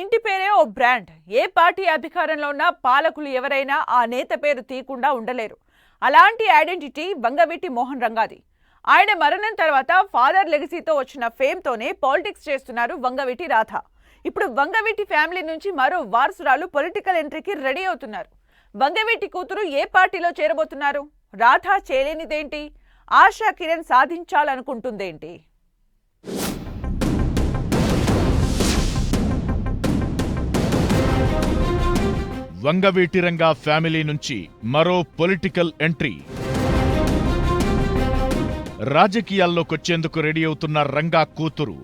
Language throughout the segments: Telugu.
ఇంటి పేరే ఓ బ్రాండ్. ఏ పార్టీ అధికారంలో ఉన్న పాలకులు ఎవరైనా ఆ నేత పేరు తీయకుండా ఉండలేరు. అలాంటి ఐడెంటిటీ బంగవీటి మోహన్ రంగాది. ఆయన మరణం తర్వాత ఫాదర్ లెగసీతో వచ్చిన ఫేమ్తోనే పాలిటిక్స్ చేస్తున్నారు వంగవీటి రాధ. ఇప్పుడు వంగవీటి ఫ్యామిలీ నుంచి మరో వారసురాలు పొలిటికల్ ఎంట్రీకి రెడీ అవుతున్నారు. వంగవీటి కూతురు ఏ పార్టీలో చేరబోతున్నారు? రాధ చేయలేనిదేంటి? ఆశా కిరణ్ సాధించాలనుకుంటుందేంటి? వంగవీటిరంగా ఫ్యామిలీ నుంచి మరో పొలిటికల్ ఎంట్రీ. రాజకీయాల్లోకొచ్చేందుకు రెడీ అవుతున్న రంగా కూతురు.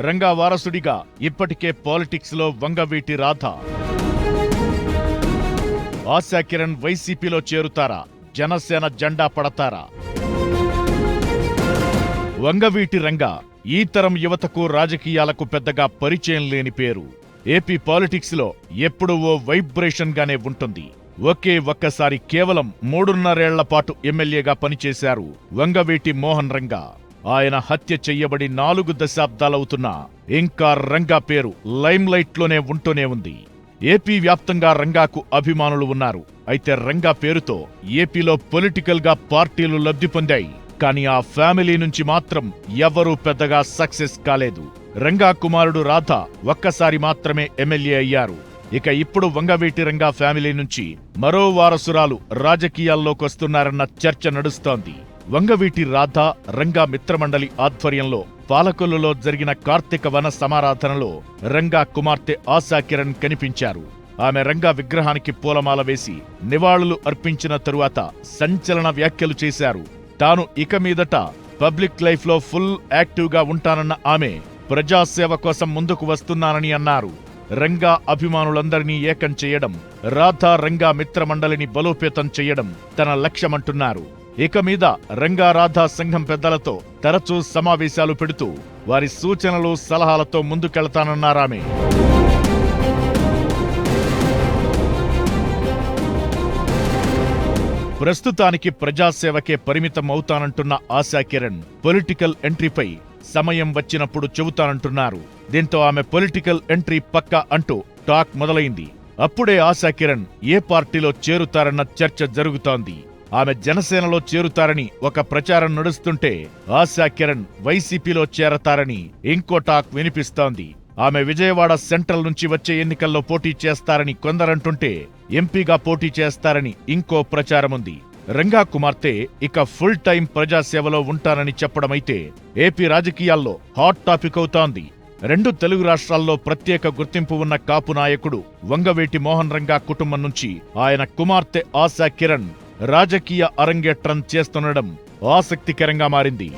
రంగా వారసుడిగా ఇప్పటికే పాలిటిక్స్లో వంగవీటి రాధ. ఆశా కిరణ్ వైసీపీలో చేరుతారా? జనసేన జెండా పడతారా? వంగవీటి రంగా ఈ తరం యువతకు రాజకీయాలకు పెద్దగా పరిచయం లేని పేరు. ఏపీ పాలిటిక్స్లో ఎప్పుడూ ఓ వైబ్రేషన్ గానే ఉంటుంది. ఒకే ఒక్కసారి కేవలం మూడున్నరేళ్ళ పాటు ఎమ్మెల్యేగా పనిచేశారు వంగవీటి మోహన్ రంగా. ఆయన హత్య చెయ్యబడి నాలుగు దశాబ్దాలవుతున్నా ఇంకా రంగా పేరు లైమ్లైట్లోనే ఉంటూనే ఉంది. ఏపీ వ్యాప్తంగా రంగాకు అభిమానులు ఉన్నారు. అయితే రంగా పేరుతో ఏపీలో పొలిటికల్గా పార్టీలు లబ్ధి పొందాయి. కానీ ఆ ఫ్యామిలీ నుంచి మాత్రం ఎవరూ పెద్దగా సక్సెస్ కాలేదు. రంగా కుమారుడు రాధ ఒక్కసారి మాత్రమే ఎమ్మెల్యే అయ్యారు. ఇక ఇప్పుడు వంగవీటి రంగా ఫ్యామిలీ నుంచి మరో వారసురాలు రాజకీయాల్లోకొస్తున్నారన్న చర్చ నడుస్తోంది. వంగవీటి రాధ రంగా మిత్రమండలి ఆధ్వర్యంలో పాలకొల్లులో జరిగిన కార్తీక వన సమారాధనలో రంగా కుమార్తె ఆశాకిరణ్ కనిపించారు. ఆమె రంగా విగ్రహానికి పూలమాల వేసి నివాళులు అర్పించిన తరువాత సంచలన వ్యాఖ్యలు చేశారు. తాను ఇక మీదట పబ్లిక్ లైఫ్లో ఫుల్ యాక్టివ్గా ఉంటానన్న ఆమె ప్రజాసేవ కోసం ముందుకు వస్తున్నానని అన్నారు. రంగా అభిమానులందరినీ ఏకం చేయడం రాధా రంగా మిత్రమండలిని బలోపేతం చేయడం తన లక్ష్యమంటున్నారు. ఇక మీద రంగా రాధా సంఘం పెద్దలతో తరచూ సమావేశాలు పెడుతూ వారి సూచనలు సలహాలతో ముందుకెళ్తానన్నారామె ప్రస్తుతానికి ప్రజాసేవకే పరిమితం అవుతానంటున్న ఆశా కిరణ్ పొలిటికల్ ఎంట్రీపై సమయం వచ్చినప్పుడు చెబుతానంటున్నారు. దీంతో ఆమె పొలిటికల్ ఎంట్రీ పక్కా అంటూ టాక్ మొదలైంది. అప్పుడే ఆశా కిరణ్ ఏ పార్టీలో చేరుతారన్న చర్చ జరుగుతోంది. ఆమె జనసేనలో చేరుతారని ఒక ప్రచారం నడుస్తుంటే ఆశా కిరణ్ వైసీపీలో చేరతారని ఇంకో టాక్ వినిపిస్తోంది. ఆమె విజయవాడ సెంట్రల్ నుంచి వచ్చే ఎన్నికల్లో పోటీ చేస్తారని కొందరంటుంటే ఎంపీగా పోటీ చేస్తారని ఇంకో ప్రచారముంది. రంగా కుమార్తె ఇక ఫుల్ టైం ప్రజాసేవలో ఉంటానని చెప్పడమైతే ఏపీ రాజకీయాల్లో హాట్ టాపిక్ అవుతోంది. రెండు తెలుగు రాష్ట్రాల్లో ప్రత్యేక గుర్తింపు ఉన్న కాపు నాయకుడు వంగవేటి మోహన్ రంగా కుటుంబం నుంచి ఆయన కుమార్తె ఆశా కిరణ్ రాజకీయ అరంగేట్రం చేస్తుండడం ఆసక్తికరంగా మారింది.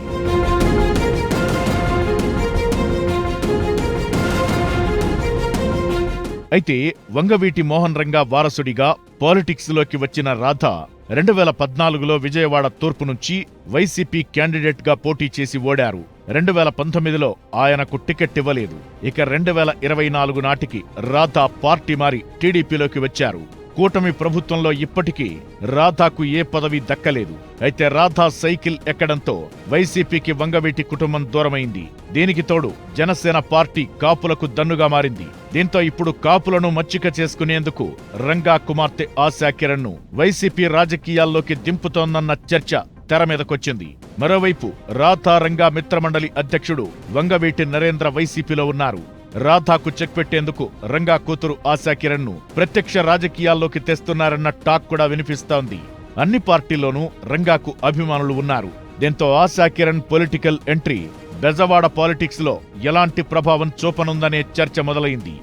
అయితే వంగవీటి మోహన్ రంగా వారసుడిగా పాలిటిక్స్లోకి వచ్చిన రాధ రెండు వేల పద్నాలుగులో విజయవాడ తూర్పు నుంచి వైసీపీ క్యాండిడేట్గా పోటీ చేసి ఓడారు. రెండు వేల పంతొమ్మిదిలో ఆయనకు టికెట్ ఇవ్వలేదు. ఇక రెండు వేల ఇరవై నాలుగు నాటికి రాధా పార్టీ మారి టీడీపీలోకి వచ్చారు. కూటమి ప్రభుత్వంలో ఇప్పటికీ రాధాకు ఏ పదవి దక్కలేదు. అయితే రాధా సైకిల్ ఎక్కడంతో వైసీపీకి వంగవీటి కుటుంబం దూరమైంది. దీనికి తోడు జనసేన పార్టీ కాపులకు దన్నుగా మారింది. దీంతో ఇప్పుడు కాపులను మచ్చిక చేసుకునేందుకు రంగా కుమార్తె ఆశా ను వైసీపీ రాజకీయాల్లోకి దింపుతోందన్న చర్చ తెర మీదకొచ్చింది. మరోవైపు రాధా రంగా మిత్రమండలి అధ్యక్షుడు వంగవీటి నరేంద్ర వైసీపీలో ఉన్నారు. రాధాకు చెక్ పెట్టేందుకు రంగా కూతురు ఆశా కిరణ్ను ప్రత్యక్ష రాజకీయాల్లోకి తెస్తున్నారన్న టాక్ కూడా వినిపిస్తోంది. అన్ని పార్టీల్లోనూ రంగాకు అభిమానులు ఉన్నారు. దీంతో ఆశా కిరణ్ పొలిటికల్ ఎంట్రీ. బెజవాడ పాలిటిక్స్లో ఎలాంటి ప్రభావం చూపనుందనే చర్చ మొదలైంది.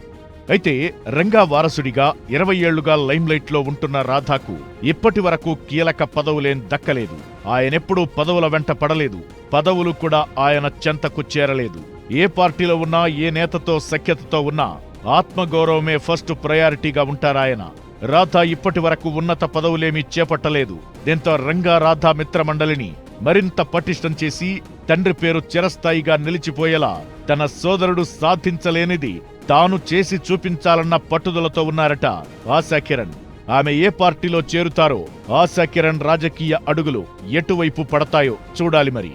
అయితే రంగా వారసుడిగా ఇరవై ఏళ్ళుగా లైమ్లైట్లో ఉంటున్న రాధాకు ఇప్పటి వరకు కీలక పదవులేం దక్కలేదు. ఆయనెప్పుడూ పదవుల వెంట పడలేదు. పదవులు కూడా ఆయన చెంతకు చేరలేదు. ఏ పార్టీలో ఉన్నా ఏ నేతతో సఖ్యతతో ఉన్నా ఆత్మగౌరవమే ఫస్ట్ ప్రయారిటీగా ఉంటారాయన రాధా ఇప్పటి వరకు ఉన్నత పదవులేమీ చేపట్టలేదు. దీంతో రంగా రాధా మిత్రమండలిని మరింత పటిష్టం చేసి తండ్రి పేరు చిరస్థాయిగా నిలిచిపోయేలా తన సోదరుడు సాధించలేనిది తాను చేసి చూపించాలన్న పట్టుదలతో ఉన్నారట ఆశా కిరణ్ ఆమె ఏ పార్టీలో చేరుతారో ఆశా కిరణ్ రాజకీయ అడుగులు ఎటువైపు పడతాయో చూడాలి మరి.